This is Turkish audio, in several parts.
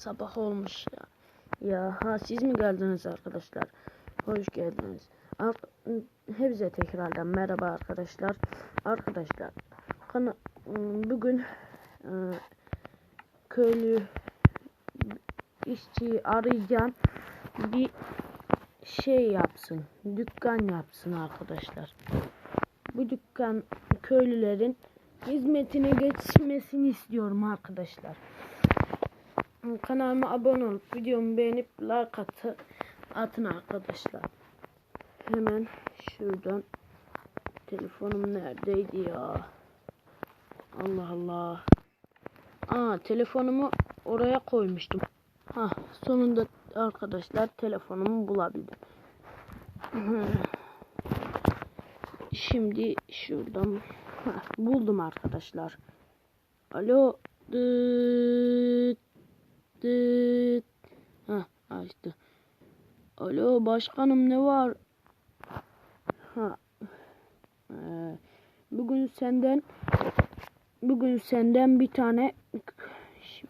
sabah olmuş ya. Ya ha siz mi geldiniz arkadaşlar? Hoş geldiniz. Ar Hepinize tekrardan merhaba arkadaşlar. Arkadaşlar kana bugün e, köylü işçi arayacağım. Bir şey yapsın. Dükkan yapsın arkadaşlar. Bu dükkan köylülerin hizmetine geçmesini istiyorum arkadaşlar. Kanalıma abone olup videomu beğenip like atı, atın arkadaşlar. Hemen şuradan telefonum neredeydi ya? Allah Allah. Aa telefonumu oraya koymuştum. Ha sonunda arkadaşlar telefonumu bulabildim. Şimdi şuradan Heh, buldum arkadaşlar. Alo. Dıt, dıt. Heh, açtı. Alo başkanım ne var? Ha. Ee, bugün senden bugün senden bir tane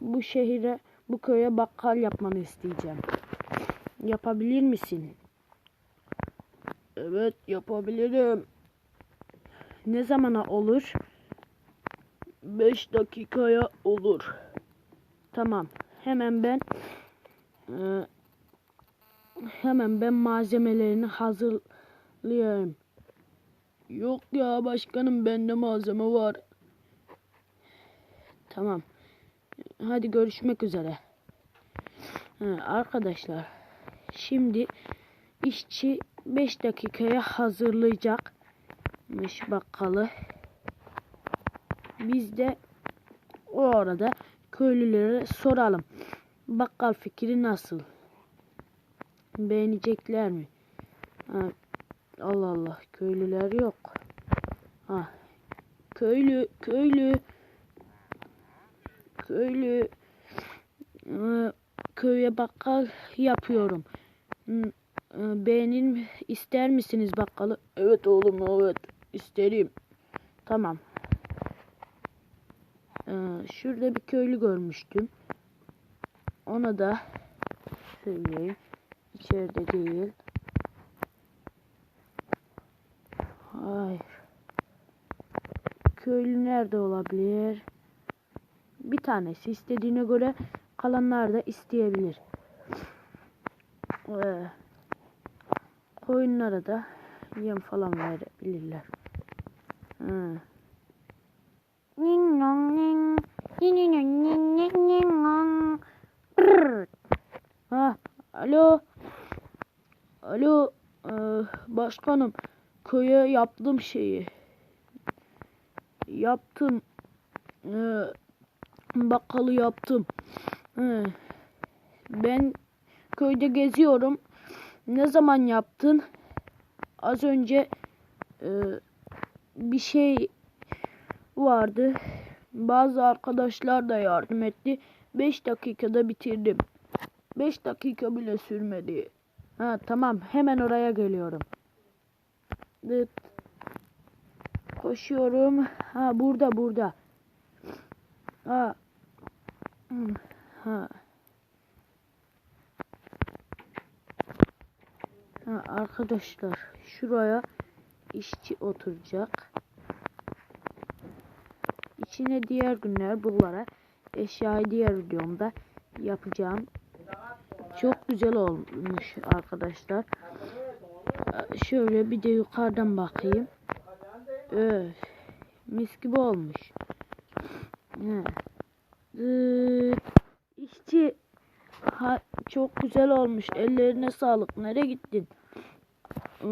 bu şehire bu köye bakkal yapmanı isteyeceğim. Yapabilir misin? Evet yapabilirim. Ne zamana olur? 5 dakikaya olur. Tamam. Hemen ben e, hemen ben malzemelerini hazırlıyorum. Yok ya başkanım bende malzeme var. Tamam. Hadi görüşmek üzere. Ha, arkadaşlar şimdi işçi 5 dakikaya hazırlayacakmış bakkalı. Biz de o arada köylülere soralım. Bakkal fikri nasıl? Beğenecekler mi? Ha, Allah Allah köylüler yok. Ha, köylü köylü köylü e, köye bakkal yapıyorum. E, Beğenin ister misiniz bakkalı? Evet oğlum evet isterim. Tamam. Ee, şurada bir köylü görmüştüm. Ona da söyleyeyim. İçeride değil. Hayır. Köylü nerede olabilir? Bir tanesi istediğine göre kalanlar da isteyebilir. Ee, koyunlara da yem falan verebilirler. Hı. Ha, alo. Alo. Ee, başkanım. Köye yaptım şeyi. Yaptım. Ee, bakkalı yaptım. Ee, ben köyde geziyorum. Ne zaman yaptın? Az önce e, bir şey vardı. Bazı arkadaşlar da yardım etti. 5 dakikada bitirdim. 5 dakika bile sürmedi. Ha tamam hemen oraya geliyorum. Dıt. Koşuyorum. Ha burada burada. Ha. Ha. Ha arkadaşlar şuraya işçi oturacak. İçine diğer günler bunlara eşyayı diğer videomda yapacağım. Çok güzel olmuş arkadaşlar. Şöyle bir de yukarıdan bakayım. Öf, mis gibi olmuş. Ee, işçi ha, çok güzel olmuş. Ellerine sağlık. Nereye gittin? Ee,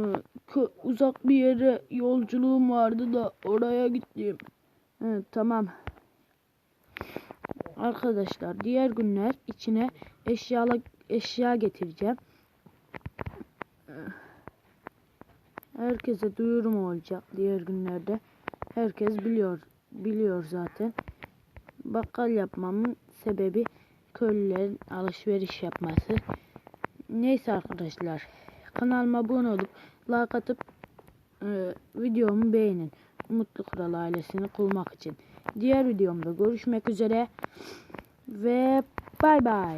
uzak bir yere yolculuğum vardı da oraya gittim. Evet, tamam. Arkadaşlar diğer günler içine eşyalı eşya getireceğim. Herkese duyurum olacak diğer günlerde. Herkes biliyor biliyor zaten. Bakkal yapmamın sebebi köylülerin alışveriş yapması. Neyse arkadaşlar. Kanalıma abone olup like atıp e, videomu beğenin. Mutlu Kural ailesini kurmak için. Diğer videomda görüşmek üzere. Ve Bay bay.